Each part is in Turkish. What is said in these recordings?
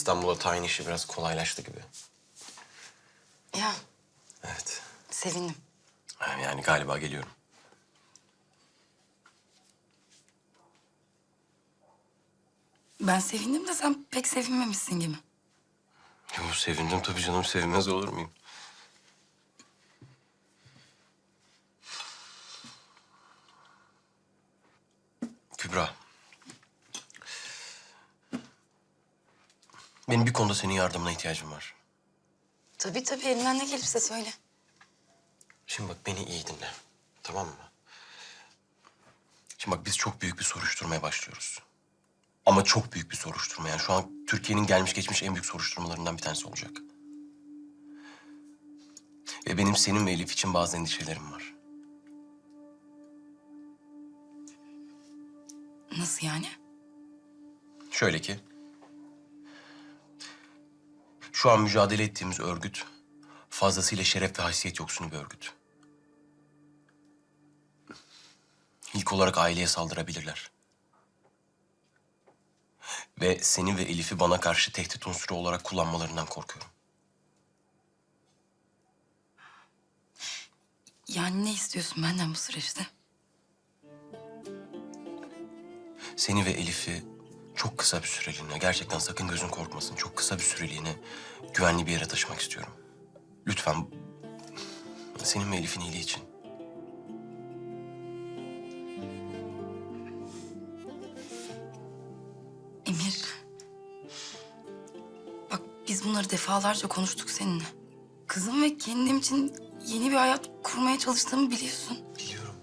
İstanbul'a tayin işi biraz kolaylaştı gibi. Ya Evet. sevindim. Yani galiba geliyorum. Ben sevindim de sen pek sevinmemişsin gibi. Yo, sevindim tabii canım. Sevinmez olur muyum? Kübra. Benim bir konuda senin yardımına ihtiyacım var. Tabii tabii elinden ne gelirse söyle. Şimdi bak beni iyi dinle. Tamam mı? Şimdi bak biz çok büyük bir soruşturmaya başlıyoruz. Ama çok büyük bir soruşturma. Yani şu an Türkiye'nin gelmiş geçmiş en büyük soruşturmalarından bir tanesi olacak. Ve benim senin ve Elif için bazı endişelerim var. Nasıl yani? Şöyle ki... Şu an mücadele ettiğimiz örgüt... fazlasıyla şeref ve haysiyet yoksunu bir örgüt. İlk olarak aileye saldırabilirler. Ve seni ve Elif'i bana karşı tehdit unsuru olarak kullanmalarından korkuyorum. Yani ne istiyorsun benden bu süreçte? Seni ve Elif'i çok kısa bir süreliğine, gerçekten sakın gözün korkmasın, çok kısa bir süreliğine güvenli bir yere taşımak istiyorum. Lütfen senin ve Elif'in iyiliği için. Emir. Bak biz bunları defalarca konuştuk seninle. Kızım ve kendim için yeni bir hayat kurmaya çalıştığımı biliyorsun. Biliyorum.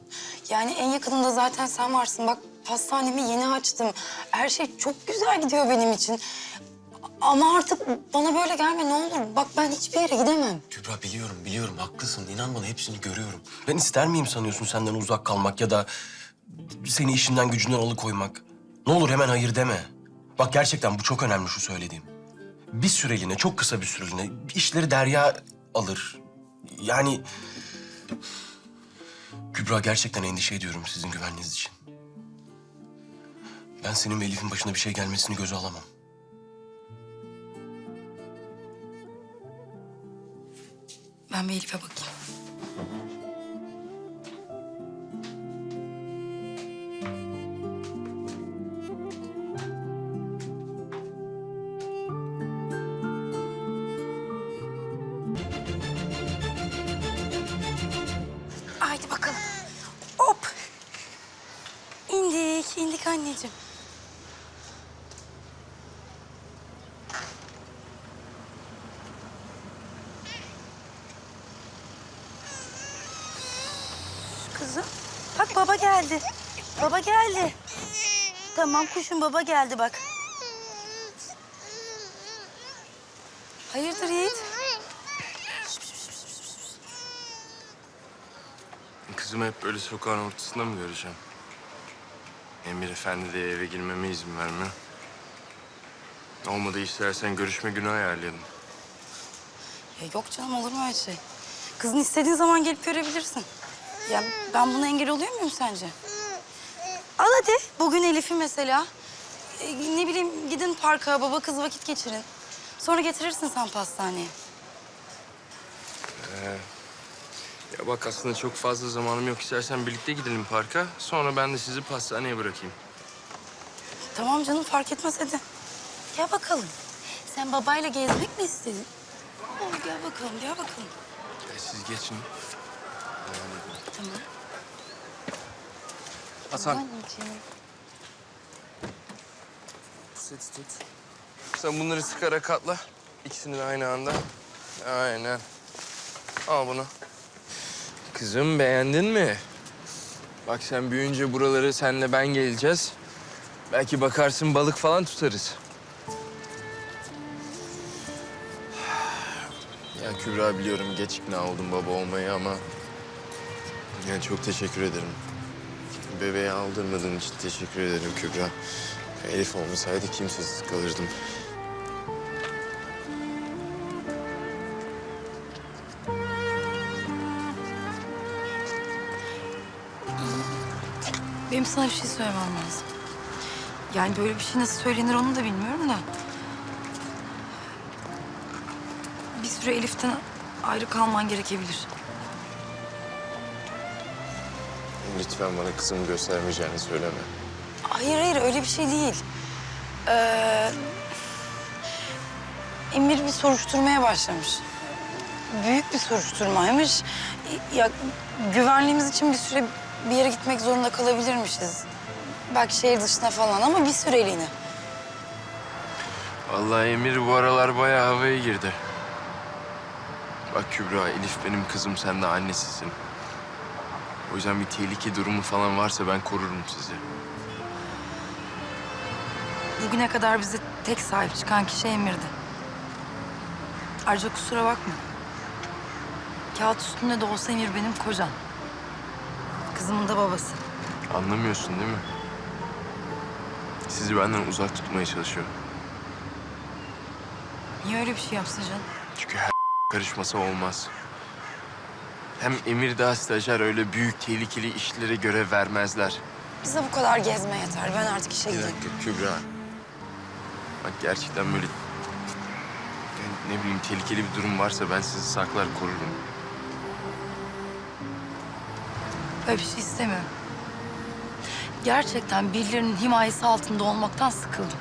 Yani en yakınında zaten sen varsın. Bak pastanemi yeni açtım. Her şey çok güzel gidiyor benim için. Ama artık bana böyle gelme ne olur. Bak ben hiçbir yere gidemem. Kübra biliyorum, biliyorum. Haklısın. İnan bana hepsini görüyorum. Ben ister miyim sanıyorsun senden uzak kalmak ya da seni işinden gücünden alıkoymak? Ne olur hemen hayır deme. Bak gerçekten bu çok önemli şu söylediğim. Bir süreliğine, çok kısa bir süreliğine işleri Derya alır. Yani... Kübra gerçekten endişe ediyorum sizin güvenliğiniz için. Ben senin ve Elif'in başına bir şey gelmesini göze alamam. Ben bir Elif'e bakayım. Haydi bakalım. Hop. İndik, indik anneciğim. Kızım. Bak baba geldi. Baba geldi. Tamam kuşum baba geldi bak. Hayırdır Yiğit? Kızımı hep böyle sokağın ortasında mı göreceğim? Emir Efendi de eve girmeme izin vermiyor. Olmadı istersen görüşme günü ayarlayalım. Ya yok canım olur mu öyle şey? Kızın istediğin zaman gelip görebilirsin. Ya ben buna engel oluyor muyum sence? Al hadi. Bugün Elif'i mesela. e, ne bileyim gidin parka baba kız vakit geçirin. Sonra getirirsin sen pastaneye. Ya bak aslında çok fazla zamanım yok. İstersen birlikte gidelim parka. Sonra ben de sizi pastaneye bırakayım. Tamam canım fark etmez hadi. Gel bakalım. Sen babayla gezmek mi istedin? Aa, gel bakalım gel bakalım. Ya siz geçin. Tamam. Hasan. Anneciğim. Seti tut. Sen bunları sıkara katla. İkisini de aynı anda. Aynen. Al bunu. Kızım beğendin mi? Bak sen büyüyünce buraları senle ben geleceğiz. Belki bakarsın balık falan tutarız. Ya Kübra biliyorum geç ikna oldum baba olmayı ama... Yani çok teşekkür ederim. Bebeği aldırmadığın için teşekkür ederim Kübra. Elif olmasaydı kimsesiz kalırdım. Benim sana bir şey söylemem lazım. Yani böyle bir şey nasıl söylenir onu da bilmiyorum da. bir süre Elif'ten ayrı kalman gerekebilir. Lütfen bana kızımı göstermeyeceğini söyleme. Hayır hayır öyle bir şey değil. Ee, Emir bir soruşturmaya başlamış. Büyük bir soruşturmaymış. Ya güvenliğimiz için bir süre bir yere gitmek zorunda kalabilirmişiz. Belki şehir dışına falan ama bir süreliğine. Vallahi Emir bu aralar bayağı havaya girdi. Bak Kübra, Elif benim kızım, sen de annesisin. O yüzden bir tehlike durumu falan varsa ben korurum sizi. Bugüne kadar bize tek sahip çıkan kişi Emir'di. Ayrıca kusura bakma. Kağıt üstünde de olsa Emir benim kocam. Kızımın da babası. Anlamıyorsun değil mi? Sizi benden uzak tutmaya çalışıyor. Niye öyle bir şey yapsın canım? Çünkü her karışması olmaz. Hem Emir daha stajyer öyle büyük tehlikeli işlere görev vermezler. Bize bu kadar gezme yeter. Ben artık işe Bir gideyim. dakika Kübra. Bak gerçekten böyle yani ne bileyim tehlikeli bir durum varsa ben sizi saklar korurum. Böyle bir şey istemiyorum. Gerçekten birilerinin himayesi altında olmaktan sıkıldım.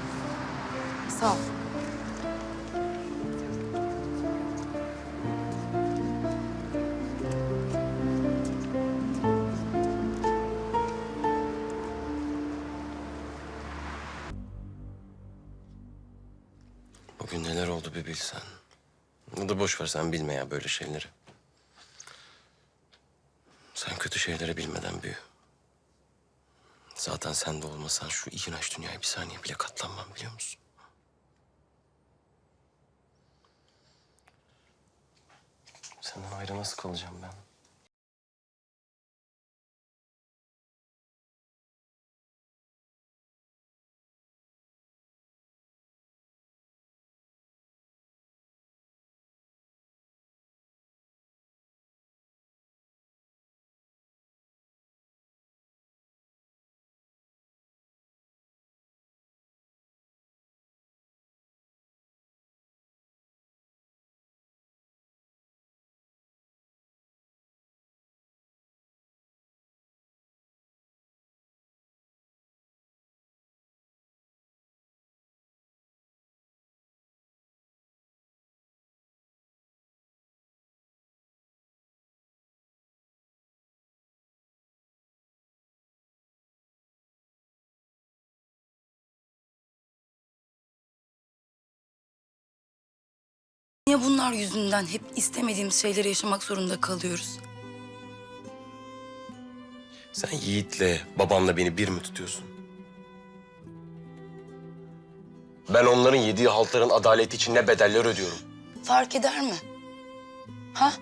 Sağ ol. Bilsen. Ya da boş ver sen bilme ya böyle şeyleri. Sen kötü şeyleri bilmeden büyü. Zaten sen de olmasan şu iğrenç dünyaya bir saniye bile katlanmam biliyor musun? Senden ayrı nasıl kalacağım ben? Niye bunlar yüzünden hep istemediğimiz şeyleri yaşamak zorunda kalıyoruz? Sen Yiğit'le, babanla beni bir mi tutuyorsun? Ben onların yediği haltların adaleti için ne bedeller ödüyorum. Fark eder mi? Ha?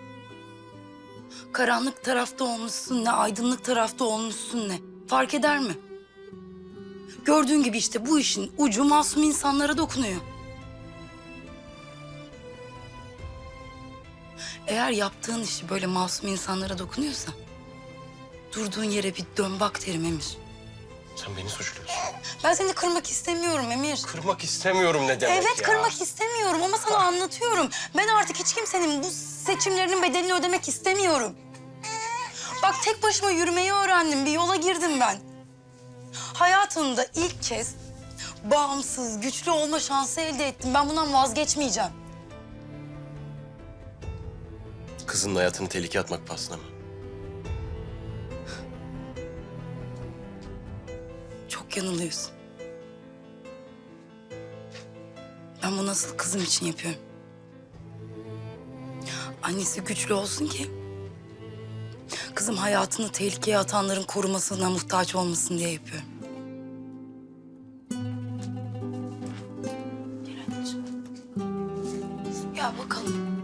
Karanlık tarafta olmuşsun ne, aydınlık tarafta olmuşsun ne? Fark eder mi? Gördüğün gibi işte bu işin ucu masum insanlara dokunuyor. Eğer yaptığın işi böyle masum insanlara dokunuyorsa... ...durduğun yere bir dön bak derim Emir. Sen beni suçluyorsun. Ben seni kırmak istemiyorum Emir. Kırmak istemiyorum ne demek Evet ya? kırmak istemiyorum ama sana anlatıyorum. Ben artık hiç kimsenin bu seçimlerinin bedelini ödemek istemiyorum. Bak tek başıma yürümeyi öğrendim. Bir yola girdim ben. Hayatımda ilk kez bağımsız, güçlü olma şansı elde ettim. Ben bundan vazgeçmeyeceğim. Kızın hayatını tehlikeye atmak pahasına mı? Çok yanılıyorsun. Ben bunu asıl kızım için yapıyorum. Annesi güçlü olsun ki... ...kızım hayatını tehlikeye atanların korumasına muhtaç olmasın diye yapıyorum. Gel anneciğim. Gel bakalım.